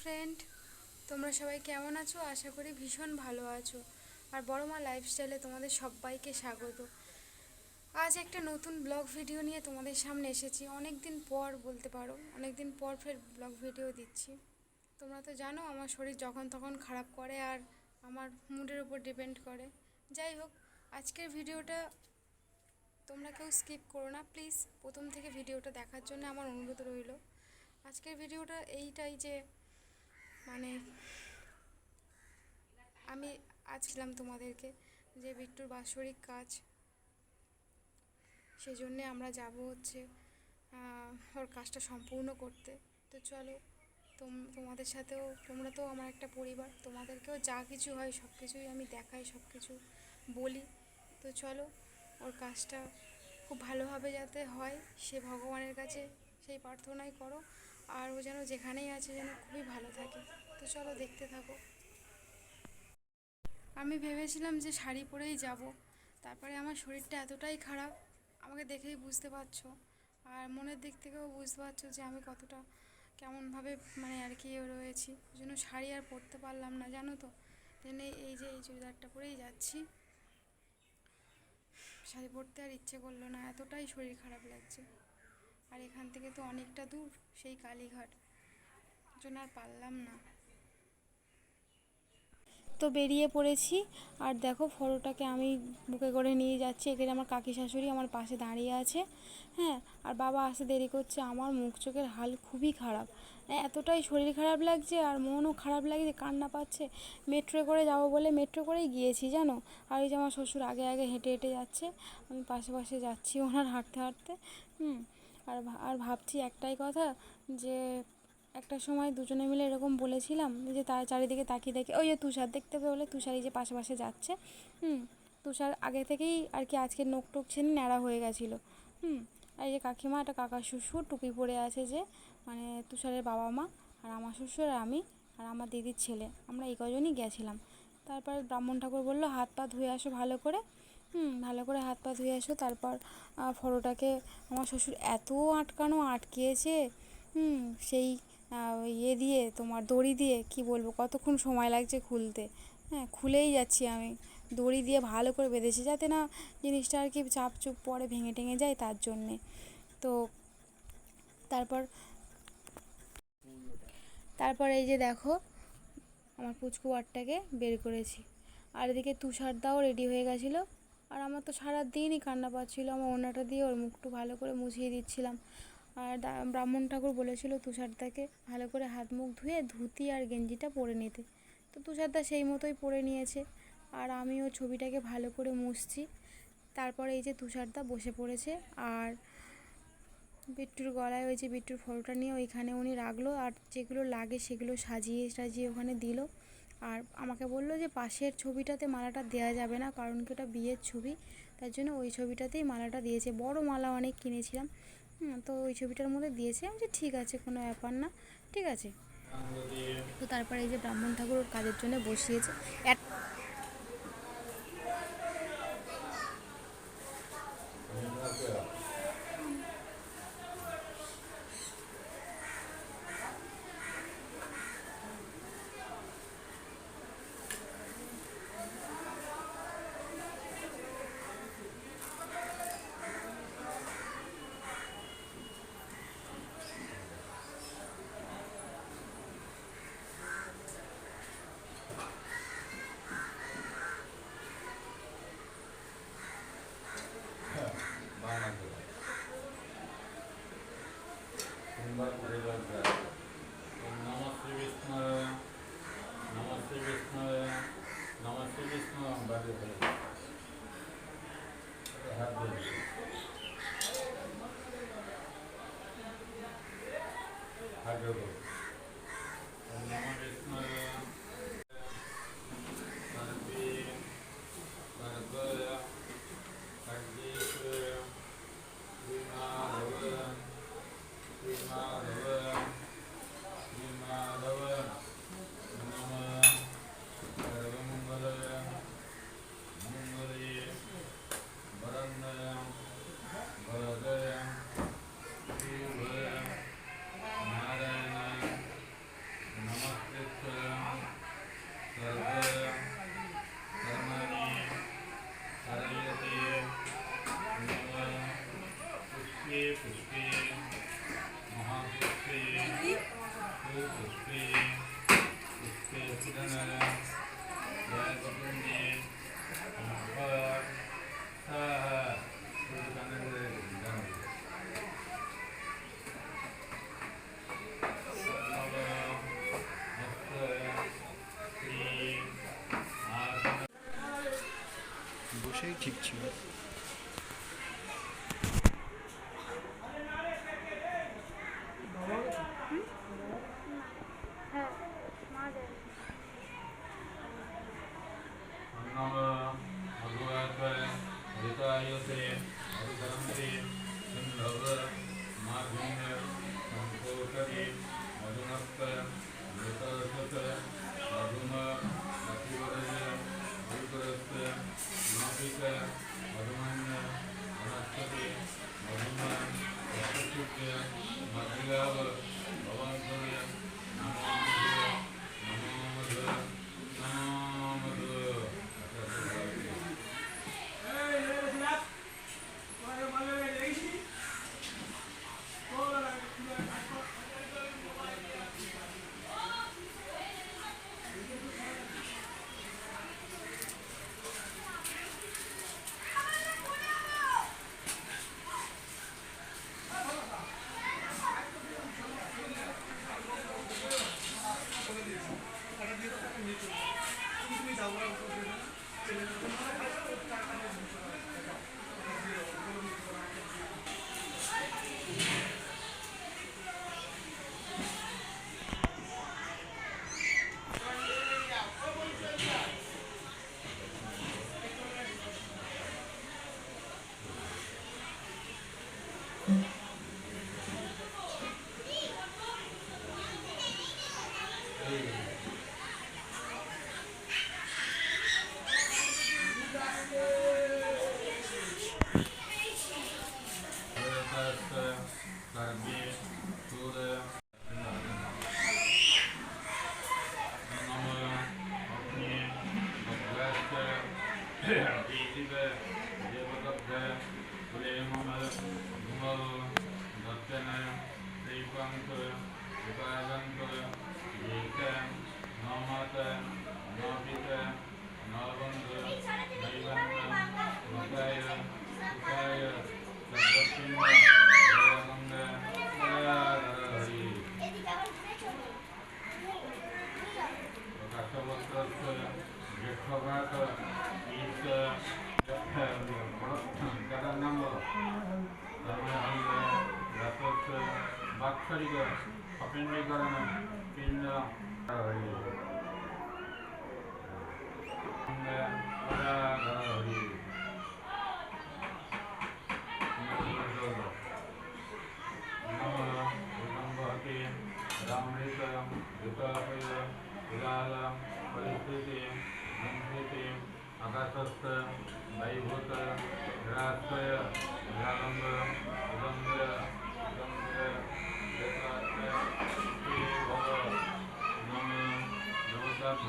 Friend তোমরা সবাই কেমন আছো? আশা করি ভীষণ ভালো আছো। আর বড় মা লাইফস্টাইলে তোমাদের সবাইকে স্বাগত। আজ একটা নতুন ব্লগ ভিডিও নিয়ে তোমাদের সামনে এসেছি। অনেক দিন পর বলতে পারো অনেক দিন পর ফের ব্লগ ভিডিও দিচ্ছি। তোমরা তো জানো, আমার শরীর যখন তখন খারাপ করে আর আমার মুডের উপর ডিপেন্ড করে। যাই হোক, আজকের ভিডিওটা তোমরা কেউ স্কিপ করো না প্লিজ প্রথম থেকে ভিডিওটা দেখার জন্য আমার অনুরোধ রইল। আজকের ভিডিওটা এইটাই যে মানে আমি আজ ছিলাম তোমাদেরকে যে বিট্টুর বাৎসরিক কাজ। সেই জন্যে আমরা যাব হচ্ছে ওর কাজটা সম্পূর্ণ করতে। তো চলো, তোম, তোমাদের সাথেও, তোমরা তো আমার একটা পরিবার, তোমাদেরকেও যা কিছু হয় সব কিছুই আমি দেখাই, সব কিছু বলি। তো চলো, ওর কাজটা খুব ভালোভাবে যাতে হয়, সে ভগবানের কাছে সেই প্রার্থনাই করো। আর ও যেন যেখানেই আছে যেন খুবই ভালো থাকে। তো চলো দেখতে থাকো। আমি ভেবেছিলাম যে শাড়ি পরেই যাব। তারপরে আমার শরীরটা এতটাই খারাপ, আমাকে দেখেই বুঝতে পারছ। আর মনের দিক থেকেও বুঝতে পারছ যে আমি কতটা কেমনভাবে মানে আর কি রয়েছি। ওই জন্য শাড়ি আর পরতে পারলাম না, জানো তো? জন্য এই যে এই চুড়িদারটা পরেই যাচ্ছি। শাড়ি পরতে আর ইচ্ছে করল না, এতটাই শরীর খারাপ লাগছে। আর এখান থেকে তো অনেকটা দূর সেই কালীঘাট। জন্য আর পারলাম না। তো বেরিয়ে পড়েছি। আর দেখো ফটোটাকে আমি বুকে করে নিয়ে যাচ্ছি। এখানে আমার কাকি শাশুড়ি আমার পাশে দাঁড়িয়ে আছে। হ্যাঁ আর বাবা আসতে দেরি করছে। আমার মুখ চোখের হাল খুবই খারাপ। হ্যাঁ, এতটাই শরীর খারাপ লাগছে আর মনও খারাপ লাগছে কান্না পাচ্ছে। মেট্রো করে যাব বলে মেট্রো করেই গিয়েছি জানো? আর ওই যে আমার শ্বশুর আগে আগে হেঁটে হেঁটে যাচ্ছে। আমি পাশে পাশে যাচ্ছি ওনার হাঁটতে হাঁটতে। হুম আর আর ভাবছি একটাই কথা, যে একটা সময় দুজনে মিলে এরকম বলেছিলাম, যে তার চারিদিকে তাকিয়ে দেখে, ওই যে তুষার দেখতে পেলে তুষার এই যে পাশে যাচ্ছে, হুম, তুষার আগে থেকেই আর কি আজকে নোক টোক ছেনে ন্যাড়া হয়ে গেছিল, হুম, আর এই যে কাকিমা একটা কাকা শ্বশুর টুপি পরে আছে যে মানে তুষারের বাবা মা, আর আমার শ্বশুর আর আমি, আর আমার দিদির ছেলে, আমরা এই কজনই গেছিলাম, তারপর ব্রাহ্মণ ঠাকুর বলল হাত পা ধুয়ে আসো ভালো করে হুম, ভালো করে হাত পা ধুয়ে আসো তারপর ফটোটাকে আমার শ্বশুর এত আটকানো, আটকিয়েছে, হুম, সেই ইয়ে দিয়ে, তোমার দড়ি দিয়ে, কি বলব, কতক্ষণ সময় লাগছে খুলতে। হ্যাঁ খুলেই যাচ্ছি আমি। দড়ি দিয়ে ভালো করে বেঁধেছি যাতে না জিনিসটা আর কি চাপ চুপ পরে ভেঙে টেঙে যায় তার জন্যে। তো, তারপর তারপর এই যে দেখো, আমার পুচকু বারটাকে বের করেছি। আর এদিকে তুষারদাও রেডি হয়ে গেছিল। আর আমার তো সারা দিনই কান্না পাচ্ছিলো। আমার ওনাটা দিয়ে ওর মুখটু ভালো করে মুছিয়ে দিচ্ছিলাম। আর ব্রাহ্মণ ঠাকুর বলেছিল তুষারদাকে ভালো করে হাত মুখ ধুয়ে ধুতি আর গেঞ্জিটা পরে নিতে। তো তুষারদা সেই মতোই পরে নিয়েছে। আর আমি আমিও ছবিটাকে ভালো করে মুছছি। তারপরে এই যে তুষারদা বসে পড়েছে। আর বিট্টুর গলায় ওই যে বিট্টুর ফটোটা নিয়ে ওইখানে উনি রাখল। আর যেগুলো লাগে সেগুলো সাজিয়ে সাজিয়ে ওখানে দিল। আর আমাকে বলল যে পাশের ছবিটাতে মালাটা দেওয়া যাবে না, কারণ কি ওটা বিয়ের ছবি। তার জন্য ওই ছবিটাতেই মালাটা দিয়েছে। বড় মালা অনেক কিনেছিলাম। তো ওই ছবিটার মধ্যে দিয়েছে। আমি যে ঠিক আছে, কোনো ব্যাপার না। ঠিক আছে। তো তারপরে এই যে ব্রাহ্মণ ঠাকুর ওর কাজের জন্য বসিয়েছে। पुष्पे महापुष्पे पुष्पे पुष्पे जयपुण्ये Bu şey kipçi mi? বাৎসরিক অপেন্দ্রীকরণ কেন্দ্র রামৃত ঋতাপয় উদালম परिस्थितिं संस्थितिम् अकस्वस्त भयभूत निराश्रय निरालम्ब उदम्ब उदम्ब यत्राश्रय भव नम नमसभ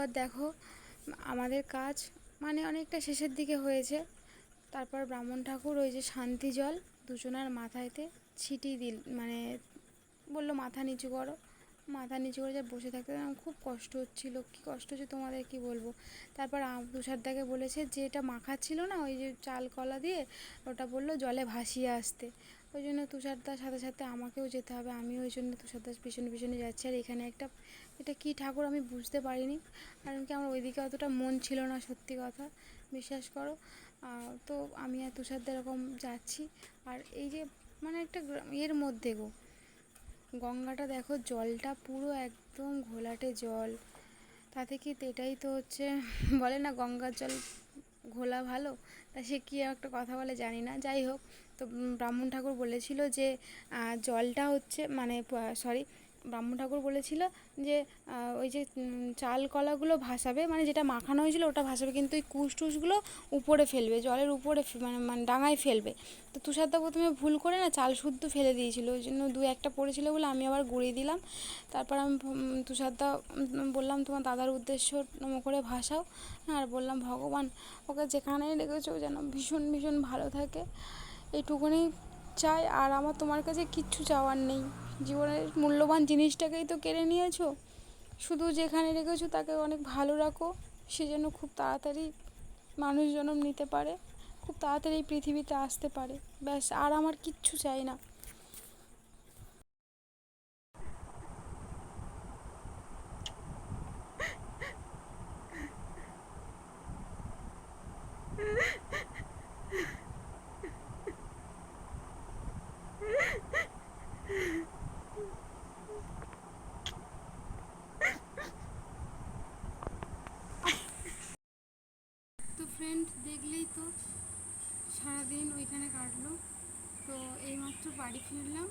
তারপর দেখো, আমাদের কাজ মানে অনেকটা শেষের দিকে হয়েছে। তারপর ব্রাহ্মণ ঠাকুর ওই যে শান্তি জল দুজনার মাথায়তে ছিটিয়ে দিল মানে বলল, মাথা নিচু করো। মাথা নিচু করে যা বসে থাকতে আমার খুব কষ্ট হচ্ছিল। কী কষ্ট হচ্ছে তোমাদের কি বলব? তারপর তুষারদাকে বলেছে যে এটা মাখাচ্ছিল না, ওই যে চাল কলা দিয়ে ওটা বলল জলে ভাসিয়ে আসতে। ওই জন্য তুষারদার সাথে সাথে আমাকেও যেতে হবে। আমি ওই জন্য তুষারদার পিছনে পিছনে যাচ্ছি। আর এখানে একটা, এটা কী ঠাকুর আমি বুঝতে পারিনি। কারণ কি আমার ওইদিকে অতটা মন ছিল না, সত্যি কথা। বিশ্বাস করো। তো আমি আর তুষারদা এরকম যাচ্ছি। আর এই যে মানে একটা এর মধ্যে গো, গঙ্গাটা দেখো, জলটা পুরো একদম ঘোলাটে জল। তাতে কি এটাই তো হচ্ছে, বলে না গঙ্গার জল ঘোলা ভালো? তা সে কী একটা কথা বলে জানি না। যাই হোক তো ব্রাহ্মণ ঠাকুর বলেছিল যে জলটা হচ্ছে মানে সরি ব্রাহ্মণ ঠাকুর বলেছিল যে ওই যে চাল কলাগুলো ভাসাবে মানে যেটা মাখানো হয়েছিল ওটা ভাসাবে, কিন্তু ওই কুশ টুসগুলো উপরে ফেলবে, জলের উপরে মানে মানে ডাঙায় ফেলবে। তো তুষারদা প্রথমে ভুল করে না চাল শুদ্ধ ফেলে দিয়েছিল, ওই জন্য দু একটা পড়েছিল বলে আমি আবার গুঁড়িয়ে দিলাম। তারপর আমি তুষারদা বললাম, তোমার দাদার উদ্দেশ্য করে ভাসাও। আর বললাম, ভগবান, ওকে যেখানেই রেখেছো যেন ভীষণ ভীষণ ভালো থাকে। এইটুকুনি চাই, আর আমার তোমার কাছে কিচ্ছু চাওয়ার নেই। জীবনের মূল্যবান জিনিসটাকেই তো কেড়ে নিয়েছো। শুধু যেখানে রেখেছো তাকে অনেক ভালো রাখো। সে যেন খুব তাড়াতাড়ি মানুষ জন্ম নিতে পারে, খুব তাড়াতাড়ি এই পৃথিবীতে আসতে পারে। ব্যাস, আর আমার কিচ্ছু চাই না তো ফ্রেন্ড দেখলেই তো সারাদিন ওইখানে কাটলো তো এইমাত্র বাড়ি ফিরলাম।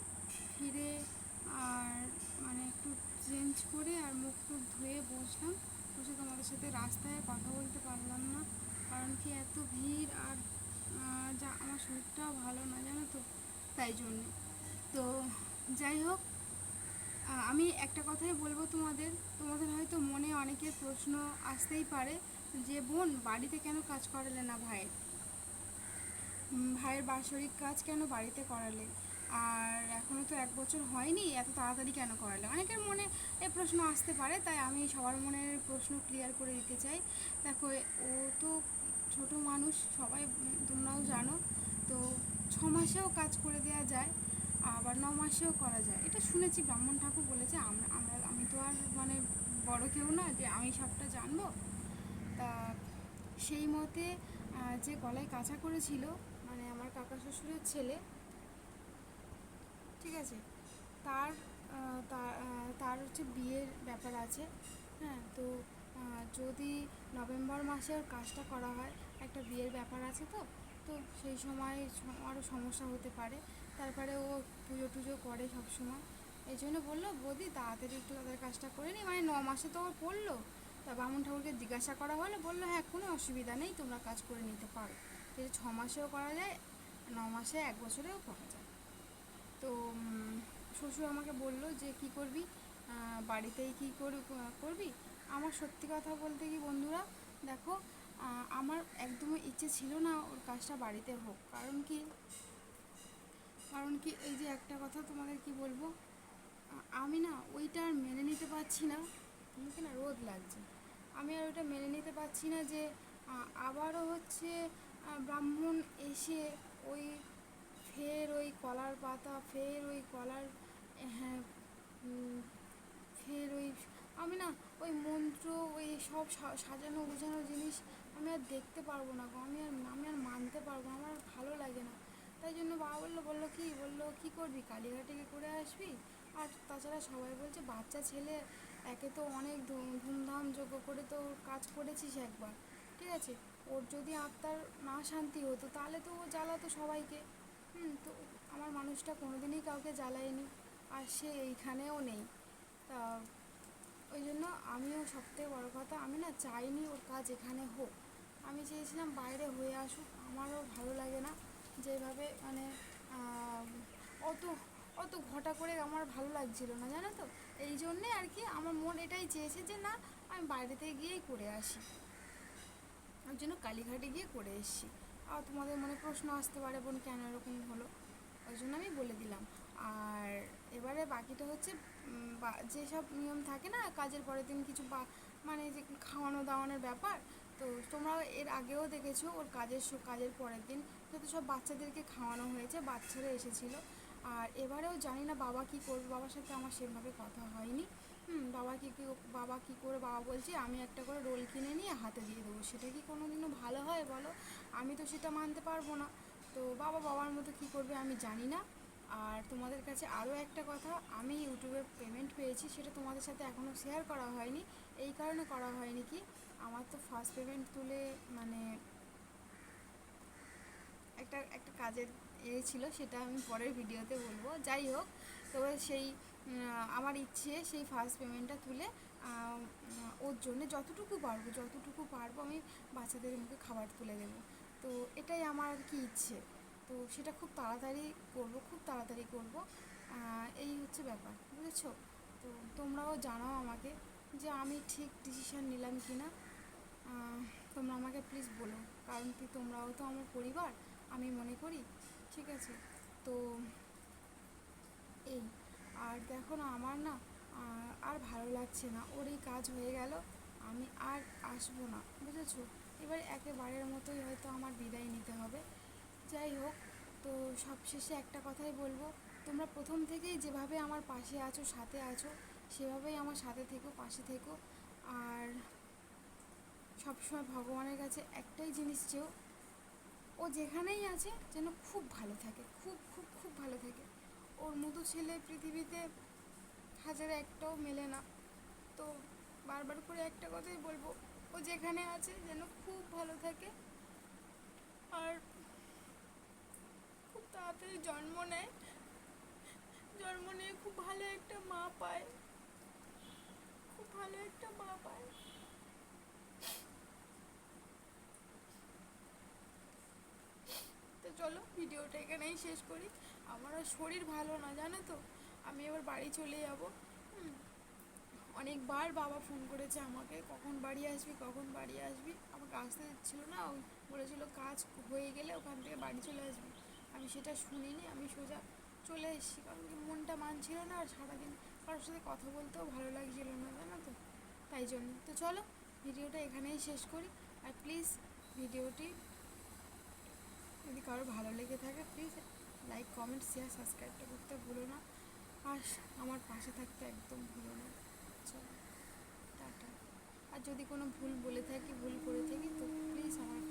ফিরে আর মানে একটু চেঞ্জ করে আর মুখ টুক ধুয়ে বসলাম। বসে তোমাদের সাথে রাস্তায় কথা বলতে পারলাম না। কারণ কি এত ভিড় আর যা আমার শরীরটাও ভালো না জানো তো তাই জন্যে। তো যাই হোক আমি একটা কথাই বলব তোমাদের। তোমাদের হয়তো মনে অনেকের প্রশ্ন আসতেই পারে যে, বোন, বাড়িতে কেন কাজ করালে না ভাইয়ের ভাইয়ের বাৎসরিক কাজ কেন বাড়িতে করালে? আর এখনও তো এক বছর হয়নি, এত তাড়াতাড়ি কেন করালে? অনেকের মনে এ প্রশ্ন আসতে পারে, তাই আমি সবার মনের প্রশ্ন ক্লিয়ার করে দিতে চাই। দেখো, ও তো ছোট মানুষ, সবাই তোমরাও জানো, তো ছ মাসেও কাজ করে দেওয়া যায়, আবার ন মাসেও করা যায়। এটা শুনেছি, ব্রাহ্মণ ঠাকুর বলেছে, আমরা আমরা, আমি তো আর মানে বড় কেউ না, যে আমি সবটা জানব। তা সেই মতে যে গলায় কাঁচা করেছিল মানে আমার কাকা শ্বশুরের ছেলে ঠিক আছে? তার তার হচ্ছে বিয়ের ব্যাপার আছে হ্যাঁ? তো যদি নভেম্বর মাসে ওর কাজটা করা হয়, একটা বিয়ের ব্যাপার আছে তো? তো সেই সময় আরও সমস্যা হতে পারে। তারপরে ও পুজো টুজো করে সব সময় এই জন্য বলল, বৌদি, তাড়াতাড়ি একটু তাদের কাজটা করে নি। মানে ন মাসে তো ওর পড়ল তা বামুন ঠাকুরকে জিজ্ঞাসা করা হলো, বলল হ্যাঁ কোনো অসুবিধা নেই, তোমরা কাজ করে নিতে পারো। যদি ছ মাসেও করা যায়, ন মাসে এক বছরেও করা যায়। তো শ্বশুর আমাকে বলল যে, কি করবি? বাড়িতেই কি কর- করবি? আমার সত্যি কথা বলতে কি বন্ধুরা, দেখো আমার একদমই ইচ্ছে ছিল না ওর কাজটা বাড়িতে হোক। কারণ কি? কারণ কি, এই যে একটা কথা তোমাদের কি বলব? আমি না ওইটা আর মেনে নিতে পারছি না। আমাকে না, রোদ লাগছে। আমি আর ওইটা মেনে নিতে পারছি না যে আবারও হচ্ছে ব্রাহ্মণ এসে ওই ফের ওই কলার পাতা, ফের ওই কলার হ্যাঁ ফের ওই, আমি না ওই মন্ত্র, ওই সব সাজানো গোছানো জিনিস আমি আর দেখতে পারব না আমি আর আমি আর মানতে পারব না, আমার ভালো লাগে না। তাই জন্য বাবা বলল বলল কি বলল কি করবি, কালীঘাটে করে আসবি? আর তাছাড়া সবাই বলছে, বাচ্চা ছেলে, একে তো অনেক ধুমধাম যোগ্য করে তো কাজ করেছিস একবার। ঠিক আছে? ওর যদি আত্মার না শান্তি হতো, তাহলে তো ও জ্বালাতো সবাইকে। তো আমার মানুষটা কোনোদিনই কাউকে জ্বালায়নি আর সে এইখানেও নেই। তা ওই জন্য আমিও সবথেকে বড় কথা, আমি না চাইনি ওর কাজ এখানে হোক। আমি চেয়েছিলাম বাইরে হয়ে আসুক, আমারও ভালো লাগে না যেভাবে মানে অত অত ঘটা করে আমার ভালো লাগছিল না, জানো তো? এই জন্যে আর কি আমার মন এটাই চেয়েছে যে না, আমি বাইরেতে গিয়েই করে আসি। ওই জন্য কালীঘাটে গিয়ে করে এসেছি। আর তোমাদের মনে প্রশ্ন আসতে পারে, বোন, কেন এরকম হলো? ওই জন্য আমি বলে দিলাম। আর এবারে বাকিটা হচ্ছে যেসব নিয়ম থাকে না, কাজের পরের দিন কিছু বা মানে যে খাওয়ানো দাওয়ানোর ব্যাপার, তো তোমরা এর আগেও দেখেছ, ওর কাজের কাজের পরের দিন যত সব বাচ্চাদেরকে খাওয়ানো হয়েছে, বাচ্চারা এসেছিল। আর এবারেও জানি না বাবা কী করবে, বাবার সাথে আমার সেভাবে কথা হয়নি। হুম, বাবা কী কী, বাবা কী করে, বাবা বলছে, আমি একটা করে রোল কিনে নিয়ে হাতে দিয়ে দেবো। সেটা কি কোনো দিনও ভালো হয় বলো? আমি তো সেটা মানতে পারব না। তো বাবা বাবার মতো কী করবে আমি জানি না। আর তোমাদের কাছে আরও একটা কথা, আমি ইউটিউবে পেমেন্ট পেয়েছি, সেটা তোমাদের সাথে এখনও শেয়ার করা হয়নি। এই কারণে করা হয়নি কি? আমার তো ফার্স্ট পেমেন্ট তুলে মানে একটা একটা কাজের এ ছিল, সেটা আমি পরের ভিডিওতে বলব। যাই হোক, তবে সেই আমার ইচ্ছে সেই ফার্স্ট পেমেন্টটা তুলে ওর জন্য যতটুকু পারব যতটুকু পারব আমি বাচ্চাদের মুখে খাবার তুলে দেবো। তো এটাই আমার আর কি ইচ্ছে। তো সেটা খুব তাড়াতাড়ি করব, খুব তাড়াতাড়ি করব। এই হচ্ছে ব্যাপার, বুঝেছ? তো তোমরাও জানাও আমাকে যে আমি ঠিক ডিসিশান নিলাম কি না তোমরা আমাকে প্লিজ বলো, কারণ কি তোমরাও তো আমার পরিবার, আমি মনে করি, ঠিক আছে? তো এই। আর দেখো না, আমার না আর ভালো লাগছে না। ওর এই কাজ হয়ে গেল, আমি আর আসব না, বুঝেছ? এবার একেবারের মতোই হয়তো আমার বিদায় নিতে হবে। যাই হোক, তো সবশেষে একটা কথাই বলব, তোমরা প্রথম থেকেই যেভাবে আমার পাশে আছো, সাথে আছো, সেভাবেই আমার সাথে থেকো, পাশে থেকো। আর সবসময় ভগবানের কাছে একটাই জিনিস চেয়েও, ও যেখানেই আছে, যেন খুব ভালো থাকে, খুব খুব খুব ভালো থাকে। ওর মতো ছেলে পৃথিবীতে হাজারে একটাও মেলে না। তো বারবার করে একটা কথাই বলব, ও যেখানে আছে যেন খুব ভালো থাকে আর খুব তাড়াতাড়ি জন্ম নেয়। জন্ম নিয়ে খুব ভালো একটা মা পায়। খুব ভালো একটা মা পায়। তো চলো, ভিডিওটা এখানেই শেষ করি। আমার আর শরীর ভালো না, জানো তো? আমি এবার বাড়ি চলে যাব। অনেকবার বাবা ফোন করেছে আমাকে, কখন বাড়ি আসবি, কখন বাড়ি আসবি? আমাকে আসতে দিচ্ছিল না বলেছিল কাজ হয়ে গেলে ওখান থেকে বাড়ি চলে আসবি। আমি সেটা শুনিনি, আমি সোজা চলে এসেছি, কারণ কি মনটা মানছিল না আর সারাদিন কারোর সাথে কথা বলতেও ভালো লাগছিল না, জানো তো? তাই জন্য। তো চলো, ভিডিওটা এখানেই শেষ করি। আর প্লিজ ভিডিওটি যদি কারও ভালো লেগে থাকে প্লিজ লাইক কমেন্ট শেয়ার সাবস্ক্রাইবটা করতে ভুলো না। আর আমার পাশে থাকতে একদম ভুলো না। চলো, টাটা। আর যদি কোনো ভুল বলে থাকি, ভুল করে থাকি, তো প্লিজ আমার